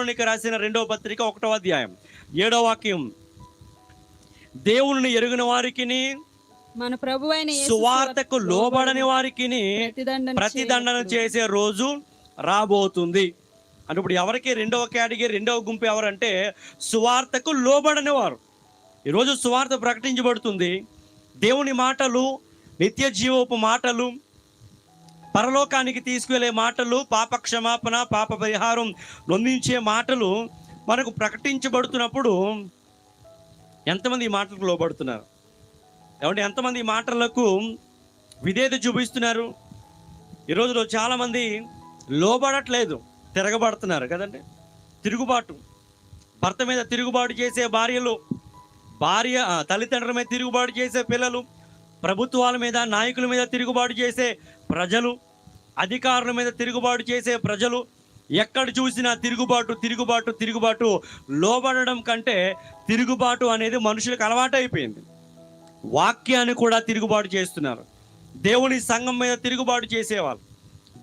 తెస్సలోనికి రాసిన రెండవ పత్రిక ఒకటో అధ్యాయం. ఏడవ వాక్యం. దేవుని ఎరుగిన వారికిని మన ప్రభు అయిన సువార్తకు లోబడని ప్రతిదండన ప్రతిదండన చేసే రోజు రాబోతుంది. అంటే ఇప్పుడు ఎవరికి రెండవ కేటగిరీ రెండవ గుంపు ఎవరంటే సువార్తకు లోబడని వారు. ఈరోజు సువార్త ప్రకటించబడుతుంది. దేవుని మాటలు నిత్య జీవోపు మాటలు పరలోకానికి తీసుకువెళ్ళే మాటలు పాప క్షమాపణ పాప పరిహారం నొందించే మాటలు మనకు ప్రకటించబడుతున్నప్పుడు ఎంతమంది ఈ మాటలకు లోబడుతున్నారు? ఏమంటే ఎంతమంది ఈ మాటలకు విధేయత చూపిస్తున్నారు? ఈ రోజులో చాలామంది లోబడట్లేదు తిరగబడుతున్నారు కదండి. తిరుగుబాటు. భర్త మీద తిరుగుబాటు చేసే భార్యలు భార్య తల్లిదండ్రుల మీద తిరుగుబాటు చేసే పిల్లలు ప్రభుత్వాల మీద నాయకుల మీద తిరుగుబాటు చేసే ప్రజలు అధికారుల మీద తిరుగుబాటు చేసే ప్రజలు ఎక్కడ చూసినా తిరుగుబాటు తిరుగుబాటు తిరుగుబాటు లోబడడం కంటే తిరుగుబాటు అనేది మనుషులకు అలవాటైపోయింది వాక్యాన్ని కూడా తిరుగుబాటు చేస్తున్నారు. దేవుని సంఘం మీద తిరుగుబాటు చేసేవాళ్ళు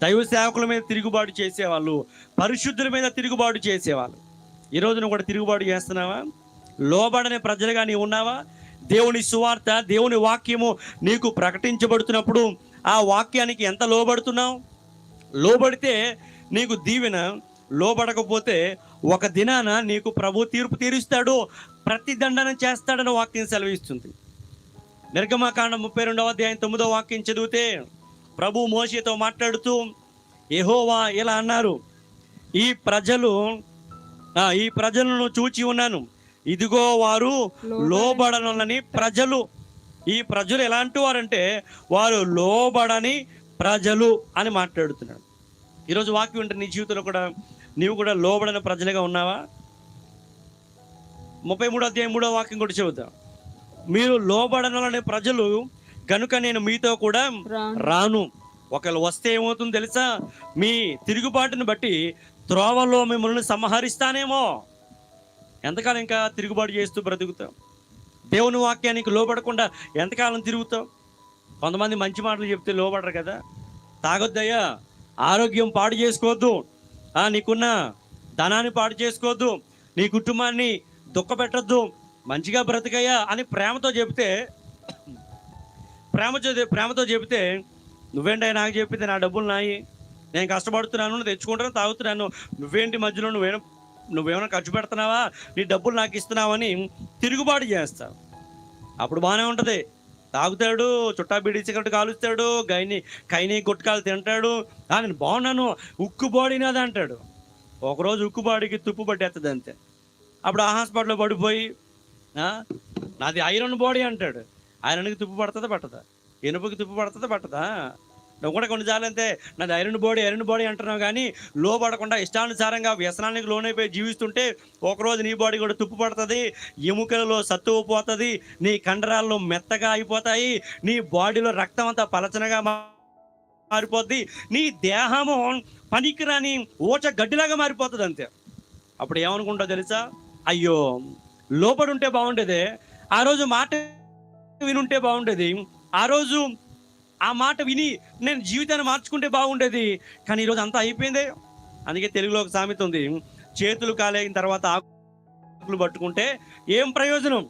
దైవ సేవకుల మీద తిరుగుబాటు చేసేవాళ్ళు పరిశుద్ధుల మీద తిరుగుబాటు చేసేవాళ్ళు. ఈ రోజున కూడా తిరుగుబాటు చేస్తున్నావా? లోబడని ప్రజలుగా నీవు ఉన్నావా? దేవుని సువార్త దేవుని వాక్యము నీకు ప్రకటించబడుతున్నప్పుడు ఆ వాక్యానికి ఎంత లోబడుతున్నావు? లోబడితే నీకు దీవెన లోబడకపోతే ఒక దినాన నీకు ప్రభు తీర్పు తీరుస్తాడు ప్రతిదండన చేస్తాడని వాక్యం సెలవిస్తుంది. నిర్గమకాండం ముప్పై రెండవ అధ్యాయం తొమ్మిదో వాక్యం చదివితే ప్రభు మోషేతో మాట్లాడుతూ ఎహోవా ఇలా అన్నారు ఈ ప్రజలు ఈ ప్రజలను చూచి ఉన్నాను. ఇదిగో వారు లోబడనని ప్రజలు. ఈ ప్రజలు ఎలాంటి వారంటే వారు లోబడని ప్రజలు అని మాట్లాడుతున్నాడు. ఈరోజు వాక్యం ఉంటే నీ జీవితంలో కూడా నీవు కూడా లోబడని ప్రజలుగా ఉన్నావా? ముప్పై మూడో అధ్యాయం మూడో వాక్యం కూడా చెబుతాం. మీరు లోబడనని ప్రజలు కనుక నేను మీతో కూడా రాను. రాను. ఒకవేళ వస్తే ఏమవుతుందో తెలుసా? మీ తిరుగుబాటును బట్టి త్రోవలో మిమ్మల్ని సంహరిస్తానేమో. ఎంతకాలం ఇంకా తిరుగుబాటు చేస్తూ బ్రతుకుతాం దేవుని వాక్యానికి లోబడకుండా ఎంతకాలం తిరుగుతాం కొంతమంది మంచి మాటలు చెప్తే లోబడరు కదా? తాగొద్దయ్యా ఆరోగ్యం పాడు చేసుకోవద్దు. నీకున్న ధనాన్ని పాడు చేసుకోవద్దు. నీ కుటుంబాన్ని దుఃఖపెట్టద్దు. మంచిగా బ్రతకయ్యా అని ప్రేమతో చెప్తే ప్రేమతో ప్రేమతో చెబితే నువ్వేంటి నాకు చెప్పింది? నా డబ్బులు నాయి. నేను కష్టపడుతున్నాను తెచ్చుకుంటాను తాగుతున్నాను. నువ్వేంటి మధ్యలో నువ్వేనా నువ్వేమైనా ఖర్చు పెడుతున్నావా? నీ డబ్బులు నాకు ఇస్తున్నావని తిరుగుబాటు చేస్తావు అప్పుడు బాగానే ఉంటుంది. తాగుతాడు చుట్టా బీడీ సిగరెట్ కాలుస్తాడు గైని కైని గుట్కాలు తింటాడు. "ఆ, నేను బాగున్నాను ఉక్కు బాడీ అంటాడు. ఒకరోజు ఉక్కు బాడీకి తుప్పు పట్టేస్తుంది అంతే. అప్పుడు ఆ హాస్పిటల్లో పడిపోయి నాది ఐరన్ బాడీ అంటాడు. ఐరన్కి తుప్పు పడుతుందా పట్టదా? ఇనుపుకి తుప్పు పడుతుందా పట్టదా? నువ్వు కూడా కొన్నిసార్లు నాది ఐరన్ బాడీ ఐరన్ బాడీ అంటున్నావు కానీ లోపడకుండా ఇష్టానుసారంగా వ్యసనానికి లోనైపోయి జీవిస్తుంటే ఒకరోజు నీ బాడీ కూడా తుప్పు పడుతుంది ఎముకలలో సత్తువు పోతుంది నీ కండరాల్లో మెత్తగా అయిపోతాయి నీ బాడీలో రక్తం అంతా పలచనగా మా- మారిపోద్ది నీ దేహము పనికిరాని ఊచ గడ్డిలాగా మారిపోతుంది అంతే. అప్పుడు ఏమనుకుంటావు తెలుసా? అయ్యో లోపడుంటే ఉంటే బాగుండేదే ఆ రోజు మాట వినుంటే బాగుండేది ఆ రోజు ఆ మాట విని నేను జీవితాన్ని మార్చుకుంటే బాగుండేది. కానీ ఈరోజు అంతా అయిపోయిందే. అందుకే తెలుగులో ఒక సామెత ఉంది. చేతులు కాలేగిన తర్వాత ఆకులు పట్టుకుంటే ఏం ప్రయోజనం?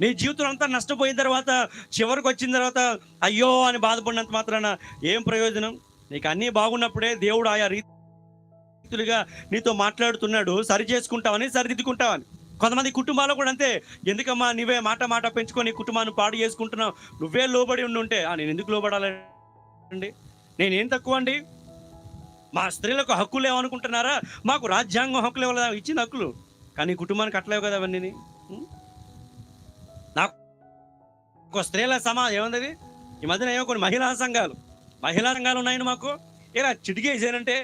నీ జీవితం అంతా నష్టపోయిన తర్వాత చివరికి వచ్చిన తర్వాత అయ్యో అని బాధపడినంత మాత్రాన ఏం ప్రయోజనం? నీకు అన్నీ బాగున్నప్పుడే దేవుడు ఆయా రీతులుగా నీతో మాట్లాడుతున్నాడు. సరి చేసుకుంటావని సరిదిద్దుకుంటావని. కొంతమంది కుటుంబాలు కూడా అంతే. ఎందుకమ్మా నువ్వే మాట మాట పెంచుకొని కుటుంబాన్ని పాడు చేసుకుంటున్నావు? నువ్వే లోబడి ఉండి ఉంటే "ఆ, నేను ఎందుకు లోబడాలండి? నేనేం తక్కువ అండి? మా స్త్రీలకు హక్కులు ఏమనుకుంటున్నారా మాకు రాజ్యాంగం హక్కులు ఇవ్వలేదా? ఇచ్చిన హక్కులు. కానీ కుటుంబానికి అట్లేవు కదా అవన్నీ నాకు ఒక స్త్రీల సమా ఏముంది ఈ మధ్యన ఏమో కొన్ని మహిళా సంఘాలు. మహిళా సంఘాలు ఉన్నాయండి మాకు. ఇలా చిటికేసానంటే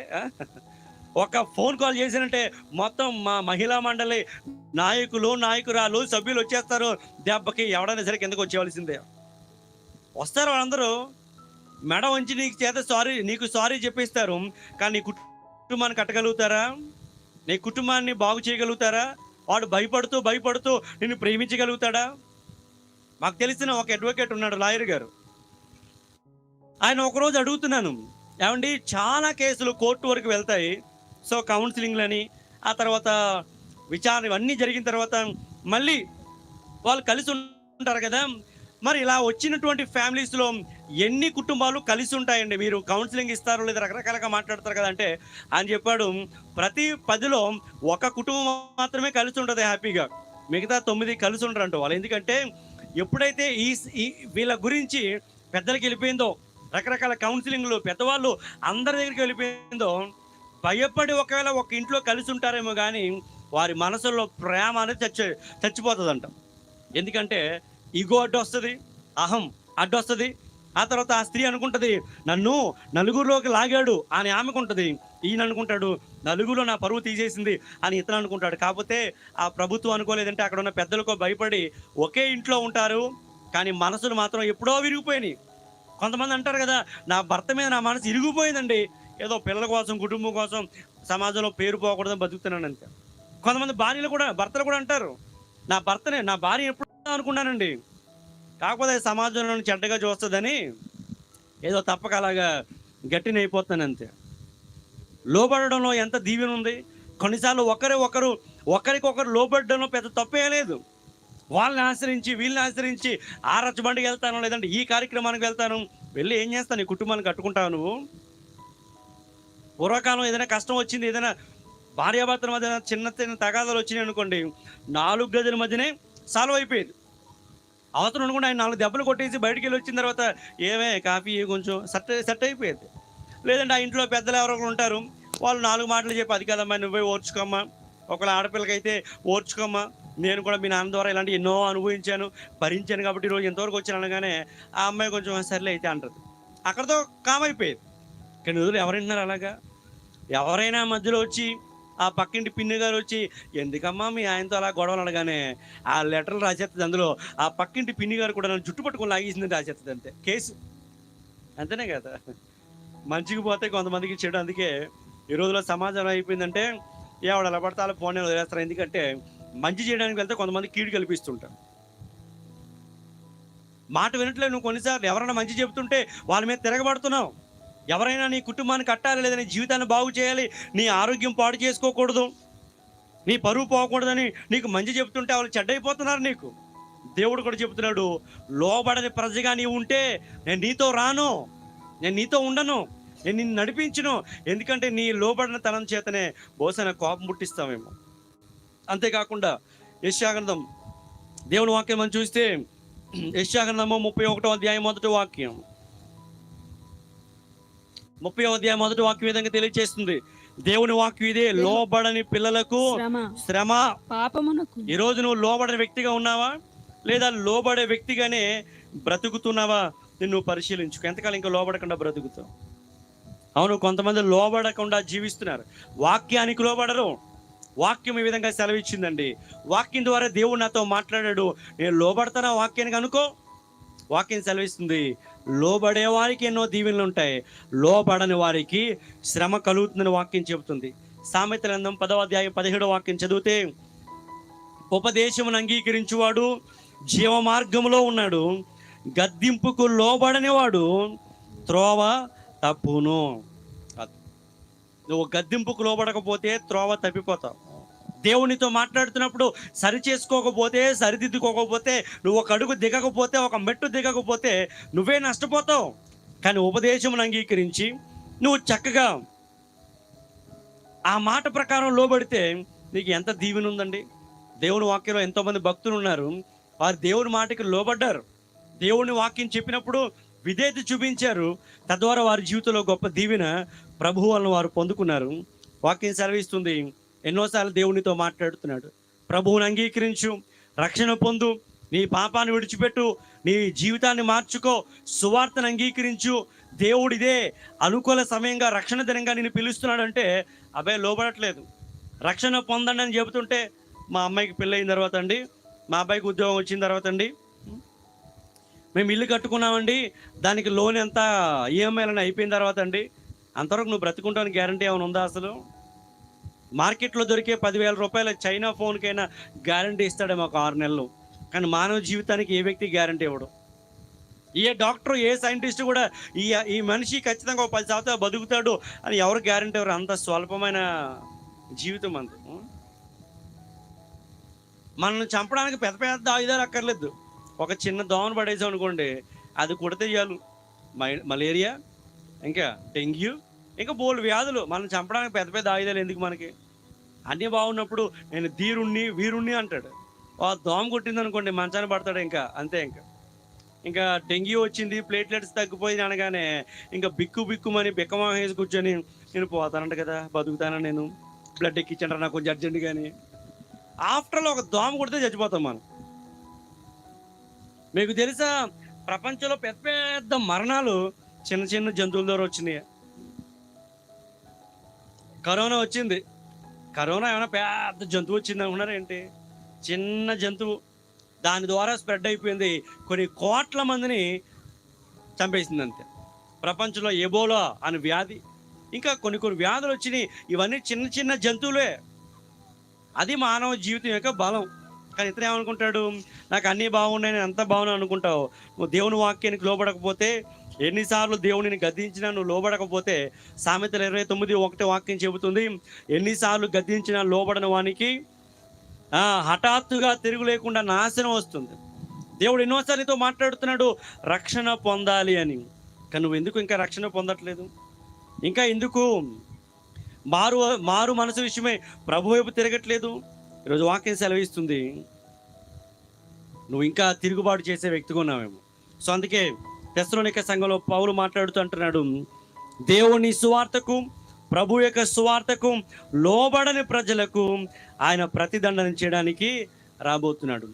ఒక ఫోన్ కాల్ చేసినంటే మొత్తం మా మహిళా మండలి నాయకులు నాయకురాలు సభ్యులు వచ్చేస్తారు. దెబ్బకి ఎవడైనా సరే కిందకు వచ్చేవలసిందే వస్తారు వాళ్ళందరూ. మెడ వంచి నీకు చేత సారీ నీకు సారీ చెప్పిస్తారు. కానీ నీ కుటుంబాన్ని కట్టగలుగుతారా? నీ కుటుంబాన్ని బాగు చేయగలుగుతారా? వాడు భయపడుతూ భయపడుతూ నిన్ను ప్రేమించగలుగుతాడా? మాకు తెలిసిన ఒక అడ్వకేట్ ఉన్నాడు లాయర్ గారు. ఆయన ఒకరోజు అడుగుతున్నాను. ఏమండి చాలా కేసులు కోర్టు వరకు వెళ్తాయి. సో కౌన్సిలింగ్లని ఆ తర్వాత విచారణ ఇవన్నీ జరిగిన తర్వాత మళ్ళీ వాళ్ళు కలిసి ఉంటారు కదా. మరి ఇలా వచ్చినటువంటి ఫ్యామిలీస్లో ఎన్ని కుటుంబాలు కలిసి ఉంటాయండి? మీరు కౌన్సిలింగ్ ఇస్తారు లేదా రకరకాలుగా మాట్లాడతారు కదా అంటే అని చెప్పాడు ప్రతి పదిలో ఒక కుటుంబం మాత్రమే కలిసి ఉంటుంది హ్యాపీగా. మిగతా తొమ్మిది కలిసి ఉంటారంట వాళ్ళు. ఎందుకంటే ఎప్పుడైతే ఈ ఈ వీళ్ళ గురించి పెద్దలకి వెళ్ళిపోయిందో రకరకాల కౌన్సిలింగ్లు పెద్దవాళ్ళు అందరి దగ్గరికి వెళ్ళిపోయిందో భయపడి ఒకవేళ ఒక ఇంట్లో కలిసి ఉంటారేమో కానీ వారి మనసులో ప్రేమ అనేది చచ్చి చచ్చిపోతుందంట ఎందుకంటే ఇగో అడ్డు వస్తుంది అహం అడ్డు వస్తుంది ఆ తర్వాత ఆ స్త్రీ అనుకుంటుంది నన్ను నలుగురిలోకి లాగాడు అని ఆమెకుంటుంది. ఈయన అనుకుంటాడు నలుగురిలో నా పరువు తీసేసింది అని ఇతను అనుకుంటాడు. కాకపోతే ఆ ప్రభుత్వం అనుకోలేదంటే అక్కడ ఉన్న పెద్దలకు భయపడి ఒకే ఇంట్లో ఉంటారు కానీ మనసులు మాత్రం ఎప్పుడో విరిగిపోయినాయి. కొంతమంది అంటారు కదా నా భర్త మీద నా మనసు ఇరిగిపోయిందండి ఏదో పిల్లల కోసం కుటుంబం కోసం సమాజంలో పేరు పోకూడదని బతుకుతున్నాను అంతే. కొంతమంది భార్యలు కూడా భర్తలు కూడా అంటారు నా భర్తనే నా భార్య ఎప్పుడు అనుకున్నానండి. కాకపోతే సమాజంలో చెడ్డగా చూస్తుందని ఏదో తప్పక అలాగా గట్టిన అయిపోతాను అంతే. లోబడడంలో ఎంత దీవెన ఉంది? కొన్నిసార్లు ఒకరే ఒకరు ఒకరికొకరు లోబడడంలో పెద్ద తప్పే లేదు. వాళ్ళని ఆశ్రయించి వీళ్ళని ఆశ్రయించి ఆ రచ్చబండికి వెళ్తాను లేదంటే ఈ కార్యక్రమానికి వెళ్తాను వెళ్ళి ఏం చేస్తాను ఈ కుటుంబాన్ని కట్టుకుంటావు నువ్వు? పూర్వకాలం ఏదైనా కష్టం వచ్చింది ఏదైనా భార్యాభర్తల మధ్య చిన్న చిన్న తగాదాలు వచ్చినాయి అనుకోండి నాలుగు గదుల మధ్యనే సాల్వ్ అయిపోయేది. అవతల అనుకుంటే ఆయన నాలుగు దెబ్బలు కొట్టేసి బయటికి వెళ్ళి వచ్చిన తర్వాత ఏమే కాఫీ కొంచెం సెట్ సెట్ అయిపోయేది. లేదంటే ఆ ఇంట్లో పెద్దలు ఎవరో ఉంటారు వాళ్ళు నాలుగు మాటలు చెప్పి అది కదమ్మా నువ్వే ఓర్చుకోమ్మా ఒకళ్ళ ఆడపిల్లకైతే ఓర్చుకోమ్మా నేను కూడా మీ నాన్న ద్వారా ఇలాంటి ఎన్నో అనుభవించాను భరించాను కాబట్టి ఈరోజు ఎంతవరకు వచ్చాను అనగానే ఆ అమ్మాయి కొంచెం సర్లే అయితే అంటది. అక్కడతో కామైపోయేది. కానీ వదిలి ఎవరింటున్నారు అలాగా? ఎవరైనా మధ్యలో వచ్చి ఆ పక్కింటి పిన్ని గారు వచ్చి ఎందుకమ్మా మీ ఆయనతో అలా గొడవలు అనగానే ఆ లెటర్లు రాసేస్తుంది అందులో. ఆ పక్కింటి పిన్ని గారు కూడా నన్ను జుట్టు పట్టుకుని లాగేసిందని రాసేస్తుంది అంతే. కేసు. అంతేనే కదా? మంచికి పోతే కొంతమందికి చెడు. అందుకే ఈ రోజులో సమాజం అయిపోయిందంటే ఎవడు ఎలా పడితే అలా ఫోన్ వదిలేస్తారు. ఎందుకంటే మంచి చేయడానికి వెళ్తే కొంతమంది కీడు కల్పిస్తుంటారు. మాట వినట్లేదు. నువ్వు కొన్నిసార్లు ఎవరైనా మంచి చెబుతుంటే వాళ్ళ మీద తిరగబడుతున్నావు. ఎవరైనా నీ కుటుంబాన్ని కట్టాలి లేదా నీ జీవితాన్ని బాగు చేయాలి నీ ఆరోగ్యం పాడు చేసుకోకూడదు నీ పరువు పోకూడదని నీకు మంచి చెబుతుంటే వాళ్ళు చెడ్డైపోతున్నారు నీకు. దేవుడు కూడా చెబుతున్నాడు లోబడని ప్రజగా నీవు ఉంటే నేను నీతో రాను నేను నీతో ఉండను నేను నిన్ను నడిపించను. ఎందుకంటే నీ లోబడిన తనం చేతనే బహుశా కోపం పుట్టిస్తామేమో అంతేకాకుండా యశాగ్రంథం దేవుని వాక్యం మనం చూస్తే యశాగ్రంథము ముప్పై ఒకటో అధ్యాయం మొదటి వాక్యం. ముప్పై అధ్యాయం మొదటి వాక్యం విధంగా తెలియజేస్తుంది దేవుని వాక్యం ఇదే లోబడని పిల్లలకు శ్రమ. శ్రమ. పాపమునకు. ఈ రోజు నువ్వు లోబడని వ్యక్తిగా ఉన్నావా? లేదా లోబడే వ్యక్తిగానే బ్రతుకుతున్నావా? నిన్ను పరిశీలించుకో. ఎంతకాలం ఇంకా లోబడకుండా బ్రతుకుతావు? అవును కొంతమంది లోబడకుండా జీవిస్తున్నారు. వాక్యానికి లోబడరు. వాక్యం ఈ విధంగా సెలవిచ్చిందండి. వాక్యం ద్వారా దేవుడు నాతో మాట్లాడాడు. నేను లోబడతానా వాక్యానికి అనుకో? వాక్యం సెలవిస్తుంది. లోబడే వారికి ఎన్నో దీవెనలు ఉంటాయి. లోబడని వారికి శ్రమ కలుగుతుందని వాక్యం చెబుతుంది. సామెతల గ్రంథం పదవ అధ్యాయం పదిహేడో వాక్యం చదివితే ఉపదేశమును అంగీకరించువాడు జీవ మార్గంలో ఉన్నాడు. గద్దింపుకు లోబడని వాడు త్రోవ తప్పును. నువ్వు గద్దింపుకు లోబడకపోతే త్రోవ తప్పిపోతావు. దేవునితో మాట్లాడుతున్నప్పుడు సరి చేసుకోకపోతే సరిదిద్దుకోకపోతే నువ్వు ఒక అడుగు దిగకపోతే ఒక మెట్టు దిగకపోతే నువ్వే నష్టపోతావు. కానీ ఉపదేశమును అంగీకరించి నువ్వు చక్కగా ఆ మాట ప్రకారం లోబడితే నీకు ఎంత దీవెన ఉందండి? దేవుని వాక్యంలో ఎంతోమంది భక్తులు ఉన్నారు. వారు దేవుని మాటకి లోబడ్డారు. దేవుని వాక్యం చెప్పినప్పుడు విధేయత చూపించారు. తద్వారా వారి జీవితంలో గొప్ప దీవెన ప్రభువు వారు పొందుకున్నారు. వాక్యం సెలవిస్తుంది. ఎన్నోసార్లు దేవునితో మాట్లాడుతున్నాడు. ప్రభువుని అంగీకరించు రక్షణ పొందు నీ పాపాన్ని విడిచిపెట్టు నీ జీవితాన్ని మార్చుకో సువార్తను అంగీకరించు. దేవుడిదే అనుకూల సమయంగా రక్షణ దినంగా నేను పిలుస్తున్నాడంటే అబ్బాయి లోబడట్లేదు. రక్షణ పొందండి అని చెబుతుంటే మా అమ్మాయికి పెళ్ళయిన తర్వాత అండి మా అబ్బాయికి ఉద్యోగం వచ్చిన తర్వాత అండి మేము ఇల్లు కట్టుకున్నామండి దానికి లోన్ ఎంత ఈఎంఐలని అయిపోయిన తర్వాత అండి అంతవరకు నువ్వు బ్రతుకుంటానికి గ్యారంటీ ఏమైనా ఉందా అసలు? మార్కెట్లో దొరికే పదివేల రూపాయల చైనా ఫోన్కైనా గ్యారంటీ ఇస్తాడేమో ఒక ఆరు నెలలు. కానీ మానవ జీవితానికి ఏ వ్యక్తి గ్యారంటీ ఇవ్వడు. ఏ డాక్టర్ ఏ సైంటిస్ట్ కూడా ఈ ఈ మనిషి ఖచ్చితంగా ఒక పది సంవత్సరాలు బతుకుతాడు అని ఎవరు గ్యారంటీ ఎవరు అంత స్వల్పమైన జీవితం అంత. మనల్ని చంపడానికి పెద్ద పెద్ద ఆయుధాలు అక్కర్లేదు. ఒక చిన్న దోమను పడేసాం అనుకోండి అది కొడితే చాలు. మై- మలేరియా ఇంకా డెంగ్యూ ఇంకా బోల్డ్ వ్యాధులు. మనం చంపడానికి పెద్ద పెద్ద ఆయుధాలు ఎందుకు మనకి? అన్నీ బాగున్నప్పుడు నేను ధీరుణ్ణి వీరుణ్ణి అంటాడు. ఆ దోమ కొట్టింది అనుకోండి మంచాన్ని పడతాడు ఇంకా అంతే ఇంకా. ఇంకా డెంగ్యూ వచ్చింది ప్లేట్లెట్స్ తగ్గిపోయింది అనగానే ఇంకా బిక్కు బిక్కుమని బిక్కమా వేసి కూర్చొని నేను పోతానంట కదా బతుకుతానా నేను? బ్లడ్ ఎక్కించండి నాకు కొంచెం అర్జెంట్ కానీ ఆఫ్టర్లో ఒక దోమ కొడితే చచ్చిపోతాం మనం. మీకు తెలుసా ప్రపంచంలో పెద్ద పెద్ద మరణాలు చిన్న చిన్న జంతువుల ద్వారా వచ్చినాయి. కరోనా వచ్చింది. కరోనా ఏమైనా పెద్ద జంతువు వచ్చింది అనుకున్నారు ఏంటి? చిన్న జంతువు. దాని ద్వారా స్ప్రెడ్ అయిపోయింది. కొన్ని కోట్ల మందిని చంపేసింది అంతే. ప్రపంచంలో ఎబోలా అని వ్యాధి. ఇంకా కొన్ని కొన్ని వ్యాధులు వచ్చినాయి. ఇవన్నీ చిన్న చిన్న జంతువులే. అది మానవ జీవితం యొక్క బలం. కానీ ఇతను ఏమనుకుంటాడు? నాకు అన్నీ బాగున్నాయి నేను అంతా బాగున్నాను అనుకుంటావు? నువ్వు దేవుని వాక్యానికి లోపడకపోతే ఎన్నిసార్లు దేవునిని గద్దించినా నువ్వు లోబడకపోతే సామెతలు ఇరవై తొమ్మిది ఒకటి వాక్యం చెబుతుంది. ఎన్నిసార్లు గద్దించినా లోబడని వానికి హఠాత్తుగా తిరుగు లేకుండా నాశనం వస్తుంది. దేవుడు ఎన్నోసార్లు నీతో మాట్లాడుతున్నాడు రక్షణ పొందాలి అని. కానీ నువ్వు ఎందుకు ఇంకా రక్షణ పొందట్లేదు? ఇంకా ఎందుకు? మారు మారు మనసు విషయమై ప్రభు వైపు తిరగట్లేదు. ఈరోజు వాక్యం సెలవిస్తుంది. నువ్వు ఇంకా తిరుగుబాటు చేసే వ్యక్తిగా ఉన్నావేమో. సో అందుకే తెస్సలోనిక సంఘంలో పౌలు మాట్లాడుతూ అంటున్నాడు దేవుని సువార్తకు ప్రభు యొక్క సువార్తకు లోబడని ప్రజలకు ఆయన ప్రతిదండన చేయడానికి రాబోతున్నాడు.